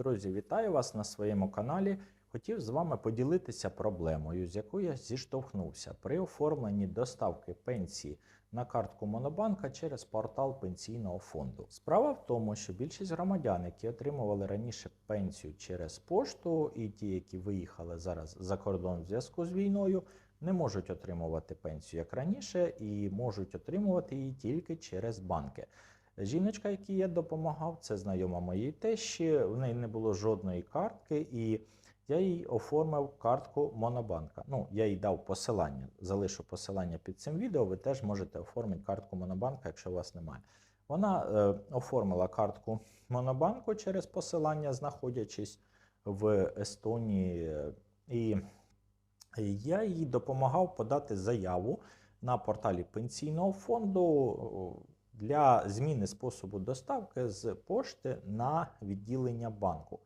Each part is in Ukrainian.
Друзі, вітаю вас на своєму каналі. Хотів з вами поділитися проблемою, з якою я зіштовхнувся при оформленні доставки пенсії на картку Монобанка через портал пенсійного фонду. Справа в тому, що більшість громадян, які отримували раніше пенсію через пошту, і ті, які виїхали зараз за кордон в зв'язку з війною, не можуть отримувати пенсію як раніше, і можуть отримувати її тільки через банки. Жіночка, якій я допомагав, це знайома моїй тещі. В неї не було жодної картки, і я їй оформив картку Монобанка. Ну, я їй дав посилання. Залишу посилання під цим відео. Ви теж можете оформити картку Монобанка, якщо у вас немає. Вона е, оформила картку Монобанку через посилання, знаходячись в Естонії. е, І я їй допомагав подати заяву на порталі пенсійного фонду для зміни способу доставки з пошти на відділення банку.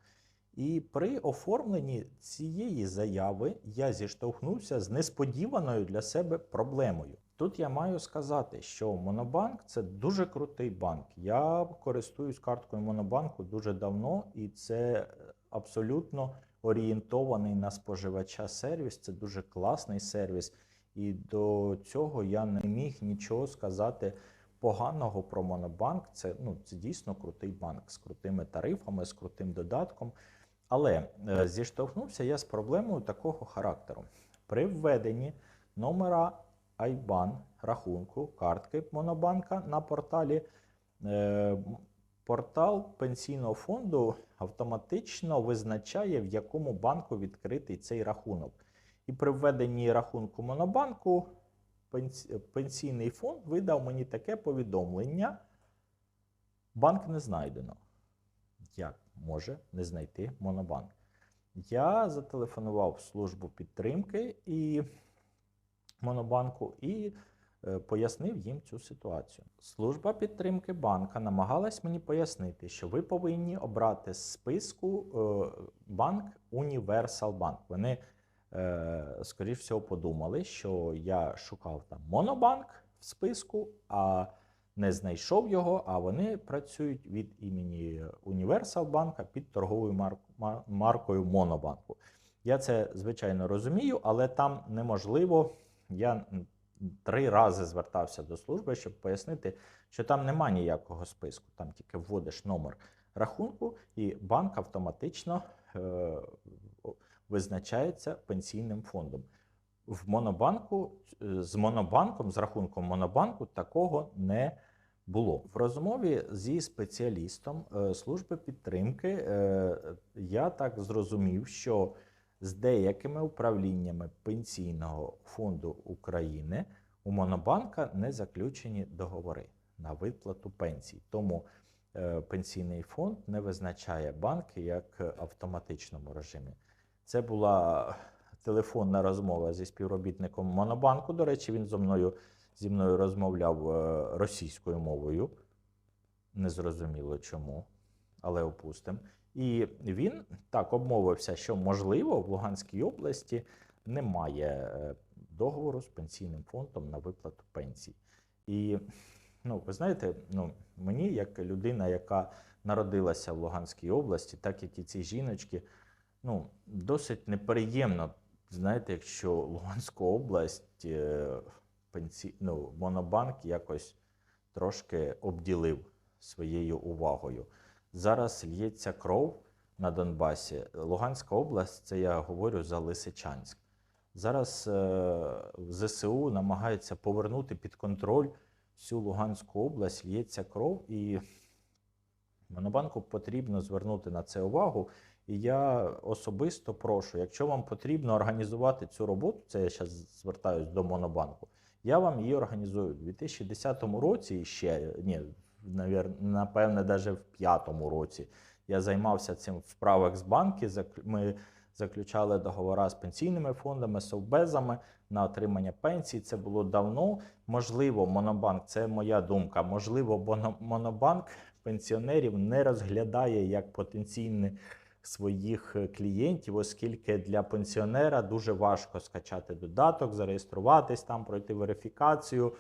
І при оформленні цієї заяви я зіштовхнувся з несподіваною для себе проблемою. Тут я маю сказати, що Монобанк це дуже крутий банк. Я користуюсь карткою Монобанку дуже давно, і це абсолютно орієнтований на споживача сервіс. Це дуже класний сервіс. І до цього я не міг нічого сказати поганого про Монобанк. Це, ну, це дійсно крутий банк з крутими тарифами, з крутим додатком. Але е, зіштовхнувся я з проблемою такого характеру. При введенні номера IBAN рахунку картки Монобанка на порталі. е, Портал пенсійного фонду автоматично визначає, в якому банку відкритий цей рахунок. І при введенні рахунку Монобанку пенсійний фонд видав мені таке повідомлення: банк не знайдено. Як може не знайти Монобанк? Я зателефонував в службу підтримки і Монобанку і е, пояснив їм цю ситуацію. Служба підтримки банка намагалась мені пояснити, що ви повинні обрати з списку е, банк Universal Bank. Вони, скоріш всього, подумали, що я шукав там Монобанк в списку, а не знайшов його, а вони працюють від імені Universal банка під торговою мар- мар- маркою Монобанку. Я це звичайно розумію, але там неможливо. Я три рази звертався до служби, щоб пояснити, що там нема ніякого списку. Там тільки вводиш номер рахунку, і банк автоматично е, визначається пенсійним фондом. В Монобанку е, з Монобанком, з рахунком Монобанку такого не було. В розмові зі спеціалістом е, служби підтримки е, я так зрозумів, що з деякими управліннями Пенсійного фонду України у Монобанка не заключені договори на виплату пенсій. Тому пенсійний фонд не визначає банки як в автоматичному режимі. Це була телефонна розмова зі співробітником Монобанку. До речі, він зі мною, зі мною розмовляв е, російською мовою. Незрозуміло чому, але опустимо. І він так обмовився, що можливо в Луганській області немає е, договору з пенсійним фондом на виплату пенсій. І ну, ви знаєте, ну, мені, як людина, яка народилася в Луганській області, так як і ці жіночки, ну, досить неприємно, знаєте, якщо Луганську область е, пенсі... ну, Монобанк якось трошки обділив своєю увагою. Зараз лється кров на Донбасі. Луганська область, це я говорю за Лисичанськ. Зараз е, ЗСУ намагаються повернути під контроль всю Луганську область, лється кров, і Монобанку потрібно звернути на це увагу. І я особисто прошу, якщо вам потрібно організувати цю роботу, це я зараз звертаюся до Монобанку, я вам її організую у 2010 році і ще ні, напевне, навіть в п'ятому році. Я займався цим в банки. Ми заключали договори з пенсійними фондами, совбезами на отримання пенсій. Це було давно. Можливо, Монобанк, це моя думка. Можливо, Монобанк пенсіонерів не розглядає як потенційних своїх е, клієнтів, оскільки для пенсіонера дуже важко скачати додаток, зареєструватись там, пройти верифікацію.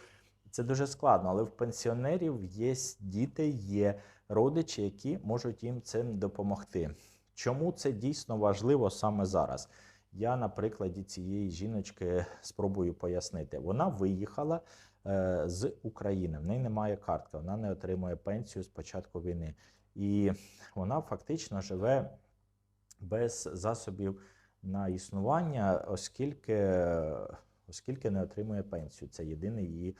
Це дуже складно, але в пенсіонерів є діти, є родичі, які можуть їм цим допомогти. Чому це дійсно важливо саме зараз? Я на прикладі цієї жіночки спробую пояснити. Вона виїхала е, з України. В неї немає картки, вона не отримує пенсію з початку війни. І вона фактично живе без засобів на існування, оскільки, оскільки не отримує пенсію. Це єдиний її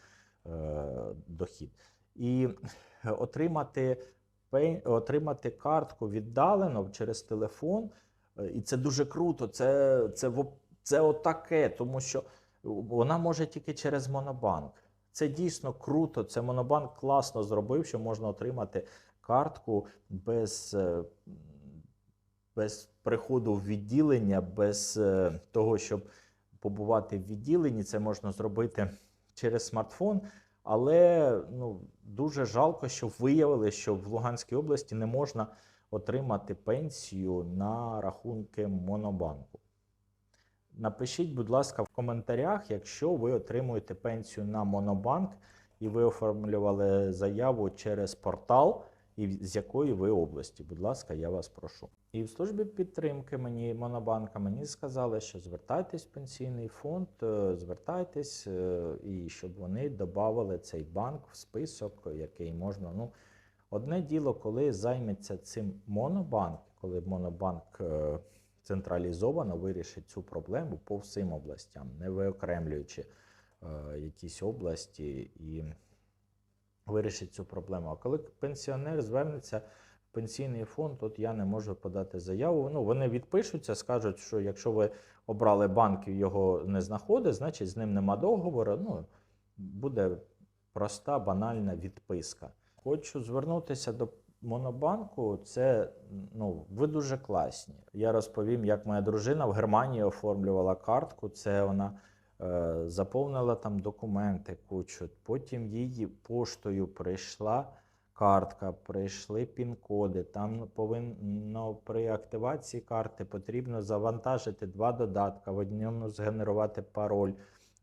е, дохід. І отримати, отримати картку віддалено через телефон, е, і це дуже круто. Це, це, це отаке, тому що вона може тільки через Монобанк. Це дійсно круто. Це Монобанк класно зробив, що можна отримати картку без, е, без приходу в відділення, без е, того, щоб побувати в відділенні. Це можна зробити через смартфон. Але ну, дуже жалко, що виявили, що в Луганській області не можна отримати пенсію на рахунки Монобанку. Напишіть, будь ласка, в коментарях, якщо ви отримуєте пенсію на Монобанк і ви оформлювали заяву через портал, з якої ви області. Будь ласка, я вас прошу. І в службі підтримки мені Монобанка мені сказали, що звертайтесь в пенсійний фонд, е, звертайтесь, е, і щоб вони додали цей банк в список, який можна. Ну, одне діло, коли займеться цим Монобанк, коли Монобанк е, централізовано вирішить цю проблему по всім областям, не виокремлюючи якісь області і вирішить цю проблему. А коли пенсіонер звернеться пенсійний фонд, от я не можу подати заяву. Ну, вони відпишуться, скажуть, що якщо ви обрали банк і його не знаходить, значить з ним нема договору. Ну, буде проста, банальна відписка. Хочу звернутися до Монобанку. Це ну, ви дуже класні. Я розповім, як моя дружина в Германії оформлювала картку. Це вона е, заповнила там документи кучу. Потім їй поштою прийшла картка, прийшли пін-коди. Там повинно при активації карти потрібно завантажити два додатка. В одному згенерувати пароль,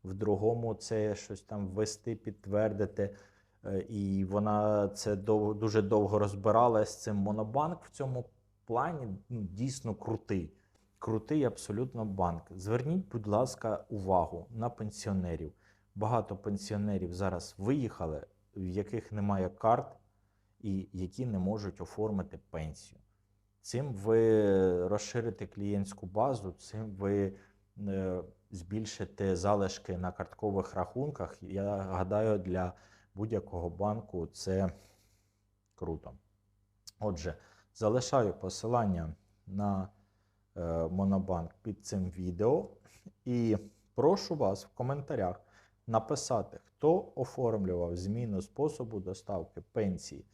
в другому це щось там ввести, підтвердити. Е, І вона це дов, дуже довго розбирала з цим. Монобанк в цьому плані ну, дійсно крутий. Крутий абсолютно банк. Зверніть, будь ласка, увагу на пенсіонерів. Багато пенсіонерів зараз виїхали, в яких немає карт і які не можуть оформити пенсію. Цим ви розширите клієнтську базу, цим ви е, збільшите залишки на карткових рахунках. Я гадаю, для будь-якого банку це круто. Отже, залишаю посилання на е, Монобанк під цим відео і прошу вас в коментарях написати, хто оформлював зміну способу доставки пенсії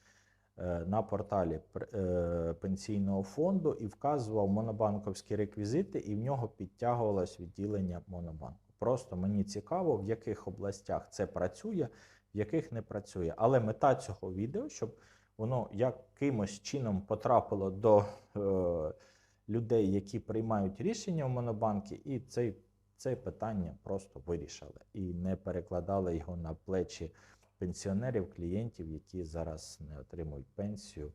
на порталі е, пенсійного фонду і вказував монобанковські реквізити, і в нього підтягувалось відділення Монобанку. Просто мені цікаво, в яких областях це працює, в яких не працює. Але мета цього відео, щоб воно якимось чином потрапило до е, людей, які приймають рішення в Монобанкі, і цей, це питання просто вирішили і не перекладали його на плечі пенсіонерів, клієнтів, які зараз не отримують пенсію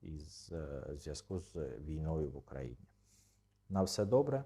із е, зв'язку з війною в Україні. На все добре.